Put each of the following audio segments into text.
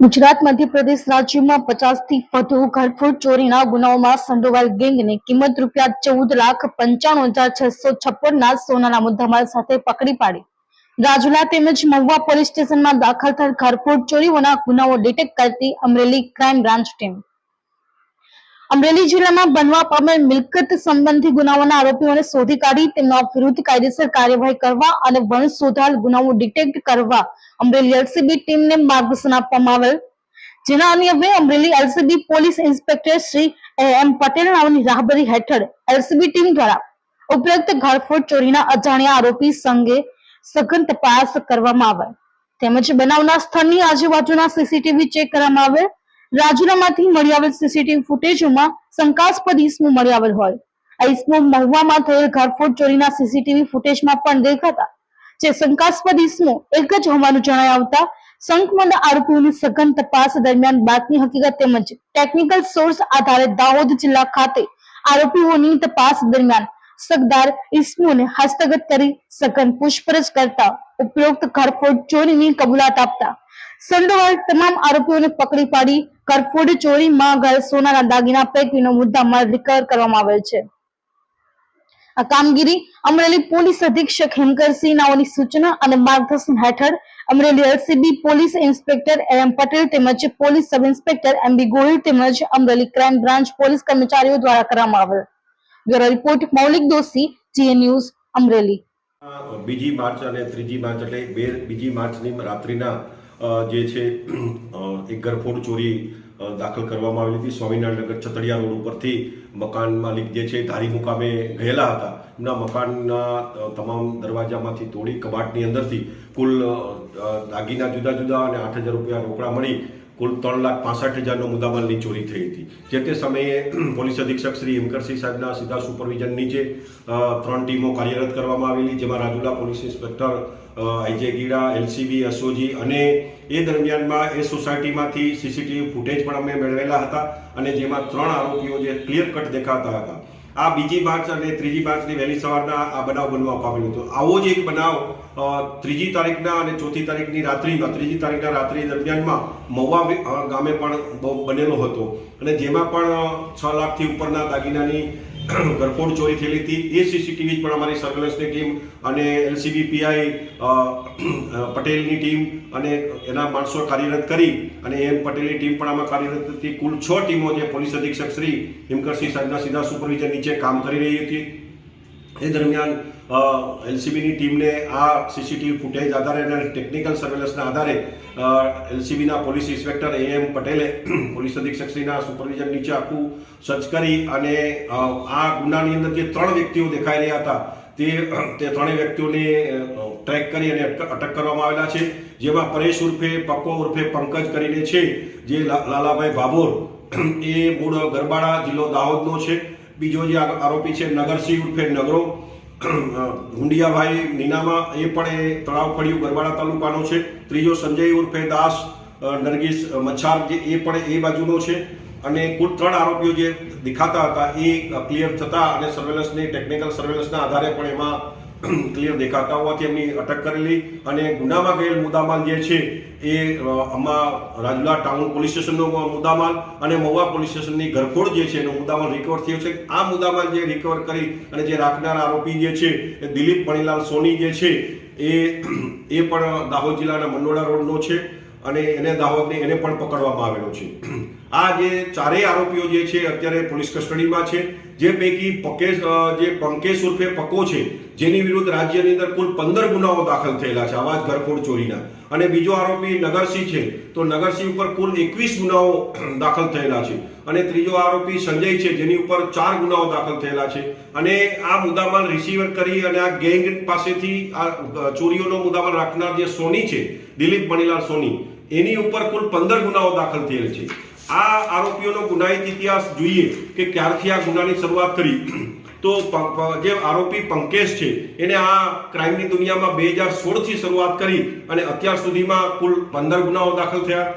ગુજરાત, મધ્યપ્રદેશ રાજ્યમાં પચાસથી વધુ ઘરફોડ ચોરીના ગુનાઓમાં સંડોવાયેલ ગેંગને કિંમત રૂપિયા ચૌદ લાખ પંચાણું હજાર છસો છપ્પનના સોનાના મુદ્દામાલ સાથે પકડી પાડી. રાજુલા તેમજ મહુવા પોલીસ સ્ટેશનમાં દાખલ થયેલ ઘરફોડ ચોરીઓના ગુનાઓ ડિટેક્ટ કરતી Amreli crime branch team. Amreli જિલ્લામાં બનવા પામેલ મિલકત સંબંધી ગુનાઓના આરોપીઓને શોધી કાઢી તેમના વિરુદ્ધ કાયદેસર કાર્યવાહી કરવા અને વન શોધાલ ગુનાઓ ડિટેક્ટ કરવા અમરેલી એલસીબી ટીમને માર્ગદર્શન આપવામાં આવેલ. જેના અન્વયે Amreli LCB police inspector Shri M Patel નામની રાહબરી હેઠળ એલસીબી ટીમ દ્વારા ઉપરોક્ત ઘરફોડ ચોરીના અજાણ્યા આરોપી સંગે સઘન તપાસ કરવામાં આવે. તેમજ બનાવના સ્થળની આજુબાજુના સીસીટીવી ચેક કરવામાં આવે. રાજુલામાંથી મળી આવેલ સીસીટીવી ફૂટેજોમાં શંકાસ્પદ ઇસમો મળી આવેલ હોય. આ ઇસમો મહુવામાં થયેલ ઘરફોડ ચોરીના સીસીટીવી ફૂટેજમાં પણ દેખાતા, જે શંકાસ્પદ ઇસમો એક જ હોવાનું જણાય આવતા શંકમંદ આરોપીઓની સઘન તપાસ દરમિયાન બાતમી હકીકત તેમજ ટેકનિકલ સોર્સ આધારે દાહોદ જિલ્લા ખાતે આરોપીઓની તપાસ દરમિયાન સગદાર ઇસમોને હસ્તગત કરી સઘન પૂછપરછ કરતા ઉપરોક્ત ઘરફોડ ચોરીની કબૂલાત આપતા સંડોવાયેલ તમામ આરોપીઓને પકડી પાડી કરફોડ ચોરીમાં ઘર સોનાના દાગીના પૈકીનો મુદ્દામાલ રિકવર કરવામાં આવેલ છે. આ કામગીરી અમરેલી પોલીસ અધિક્ષક હેમકરસિંહ નાઓની સૂચના અને માર્ગદર્શન હેઠળ Amreli LCB police inspector M Patel તેમજ police sub inspector M B Gohil તેમજ અમરેલી ક્રાઇમ બ્રાન્ચ પોલીસ કર્મચારીઓ દ્વારા કરવામાં આવેલ. બ્યુરો રિપોર્ટ, મૌલિક દોશી જીએ ન્યૂઝ, અમરેલી. બીજી માર્ચ અને ત્રીજી માર્ચ એટલે બે, બીજી માર્ચની રાત્રિના જે છે એક ગરફોડ ચોરી દાખલ કરવામાં આવેલી હતી. સ્વામિનારાયણનગર છતડિયા રોડ ઉપરથી મકાન માલિક જે છે ધારી મુકામે ગયેલા હતા. એમના મકાનના તમામ દરવાજામાંથી તોડી કબાટની અંદરથી કુલ દાગીના જુદા જુદા અને આઠ હજાર રૂપિયા રોકડા મળી કુલ ત્રણ લાખ પાસઠ હજારનો મુદ્દામાલની ચોરી થઈ હતી. જે તે સમયે પોલીસ અધિક્ષક શ્રી હિમકરસિંહ સાહેબના સીધા સુપરવિઝન નીચે ત્રણ ટીમો કાર્યરત કરવામાં આવેલી, જેમાં Rajula police inspector IJ Gida LCB SOG અને એ દરમિયાનમાં એ સોસાયટીમાંથી સીસીટીવી ફૂટેજ પણ અમે મેળવેલા હતા અને જેમાં ત્રણ આરોપીઓ જે ક્લિયર કટ દેખાતા હતા. આ બીજી માર્ચ અને ત્રીજી માર્ચની વહેલી સવારના આ બનાવ બનવા પામેલો હતો. આવો જ એક બનાવ ત્રીજી તારીખના અને ચોથી તારીખની રાત્રિમાં, ત્રીજી તારીખના રાત્રિ દરમિયાનમાં મહુવા ગામે પણ બનેલો હતો. અને જેમાં પણ છ લાખથી ઉપરના દાગીનાની ઘરફોડ ચોરી થયેલી હતી. એ સીસીટીવી પણ અમારી સર્વેલન્સની ટીમ અને એલસીબી પીઆઈ પટેલની ટીમ અને એના માણસો કાર્યરત કરી અને એમ પટેલની ટીમ પણ આમાં કાર્યરત હતી. કુલ છ ટીમો જે પોલીસ અધિક્ષક શ્રી હિમકરસિંહ સાહેબના સીધા સુપરવિઝન નીચે કામ કરી રહી હતી. એ દરમિયાન એલસીબીની ટીમને આ સીસીટીવી ફૂટેજ આધારે અને ટેકનિકલ સર્વેલન્સના આધારે એલસીબીના પોલીસ ઇન્સ્પેક્ટર એ એમ પટેલે પોલીસ અધિક્ષકશ્રીના સુપરવિઝન નીચે આખું સર્ચ કરી અને આ ગુનાની અંદર જે ત્રણ વ્યક્તિઓ દેખાઈ રહ્યા હતા, તે તે ત્રણેય વ્યક્તિઓને ટ્રેક કરી અને અટક કરવામાં આવેલા છે, જેમાં પરેશ ઉર્ફે, પક્કો ઉર્ફે પંકજ કરીને છે, જે લાલાભાઈ ભાભોર, એ મૂળ ગરબાડા જિલ્લો દાહોદનો છે. બીજો જે આરોપી છે નગરસિંહ ઉર્ફે નગરો હુંડિયાભાઈ નીનામા, એ પણ એ તળાવ ફળિયું ગરબાડા તાલુકાનો છે. ત્રીજો સંજય ઉર્ફે દાસ નરગીસ મચ્છાર જે, એ પણ એ બાજુનો છે. અને કુલ ત્રણ આરોપીઓ જે દેખાતા હતા, એ ક્લિયર થતા અને સર્વેલન્સની ટેકનિકલ સર્વેલન્સના આધારે પણ એમાં ક્લિયર દેખાતા હોવાથી એમની અટક કરેલી અને ગુનામાં ગયેલ મુદ્દામાલ જે છે એ આમાં રાજુલા ટાઉન પોલીસ સ્ટેશનનો મુદ્દામાલ અને મહુવા પોલીસ સ્ટેશનની ઘરફોડ જે છે એનો મુદ્દામાલ રિકવર થયો છે. આ મુદ્દામાલ જે રિકવર કરી અને જે રાખનાર આરોપી જે છે, એ દિલીપ મણીલાલ સોની જે છે, એ એ પણ દાહોદ જિલ્લાના મંડોળા રોડનો છે અને એને દાહોદને એને પણ પકડવામાં આવેલો છે. આ જે ચારેય આરોપીઓ જે છે અત્યારે પોલીસ કસ્ટડીમાં છે. જે પૈકી પકેશ જે પંકેશ ઉર્ફે પકો છે, જેની વિરુદ્ધ રાજ્યની અંદર કુલ પંદર ગુનાઓ દાખલ થયેલા છે, આવા જ ઘરફોડ ચોરીના. અને બીજો આરોપી નગરસિંહ છે, તો નગરસિંહ ઉપર કુલ એકવીસ ગુનાઓ દાખલ થયેલા છે. અને ત્રીજો આરોપી સંજય છે, જેની ઉપર ચાર ગુનાઓ દાખલ થયેલા છે. અને આ મુદ્દામાલ રિસીવર કરી અને આ ગેંગ પાસેથી આ ચોરીઓનો મુદ્દામાલ રાખનાર જે સોની છે, દિલીપ મણીલાલ સોની, એની ઉપર કુલ પંદર ગુનાઓ દાખલ થયેલ છે. આ આરોપીઓનો ગુનાહિત ઇતિહાસ જોઈએ કે ક્યારથી આ ગુનાની શરૂઆત કરી. તો જે આરોપી પંકેશ છે, એને આ ક્રાઇમની દુનિયામાં બે હજાર સોળથી શરૂઆત કરી અને અત્યાર સુધીમાં કુલ પંદર ગુનાઓ દાખલ થયા.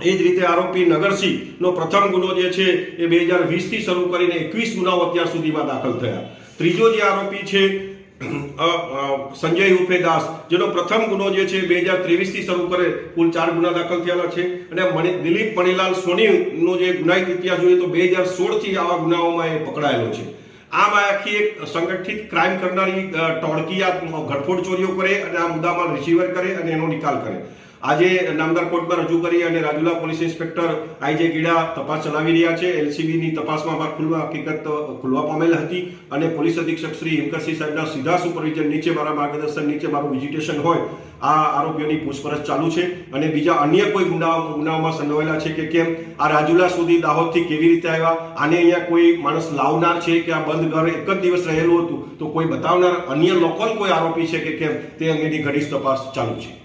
એ જ રીતે આરોપી નગરસિંહ નો પ્રથમ ગુનો જે છે, એ બે હજાર વીસથી શરૂ કરીને એકવીસ ગુનાઓ અત્યાર સુધીમાં દાખલ થયા. ત્રીજો જે આરોપી છે સંજય ઉર્ફે દાસ, જેનો પ્રથમ ગુનો જે છે બે હજાર ત્રેવીસથી શરૂ કરે, કુલ ચાર ગુના દાખલ થયેલા છે. અને મણિ- દિલીપ મણીલાલ સોનીનો જે ગુનાહિત ઇતિહાસ જોઈએ તો બે હજાર સોળથી આવા ગુનાઓમાં એ પકડાયેલો છે. આમ આખી એક સંગઠિત ક્રાઇમ કરનારી ટોળકી આ ઘરફોડ ચોરીઓ કરે અને આ મુદ્દામાં રિસીવર કરે અને એનો નિકાલ કરે. આજે નામદાર કોર્ટમાં રજૂ કરી અને Rajula police inspector IJ Gida તપાસ ચલાવી રહ્યા છે. એલસીબીની તપાસમાં બહાર ખુલવા હકીકત ખુલવા પામેલ હતી અને પોલીસ અધિક્ષક શ્રી હિમકરસિંહ સાહેબના સીધા સુપરવિઝન નીચે મારા માર્ગદર્શન નીચે મારું વિઝિટેશન હોય, આ આરોપીઓની પૂછપરછ ચાલુ છે. અને બીજા અન્ય કોઈ ગુના ગુનાઓમાં સંડોવાયેલા છે કે કેમ? આ રાજુલા સુધી દાહોદથી કેવી રીતે આવ્યા? આને અહીંયા કોઈ માણસ લાવનાર છે કે આ બંધ ઘર એક જ દિવસ રહેલું હતું? તો કોઈ બતાવનાર અન્ય લોકલ કોઈ આરોપી છે કે કેમ? તે અંગેની ઘડી તપાસ ચાલુ છે.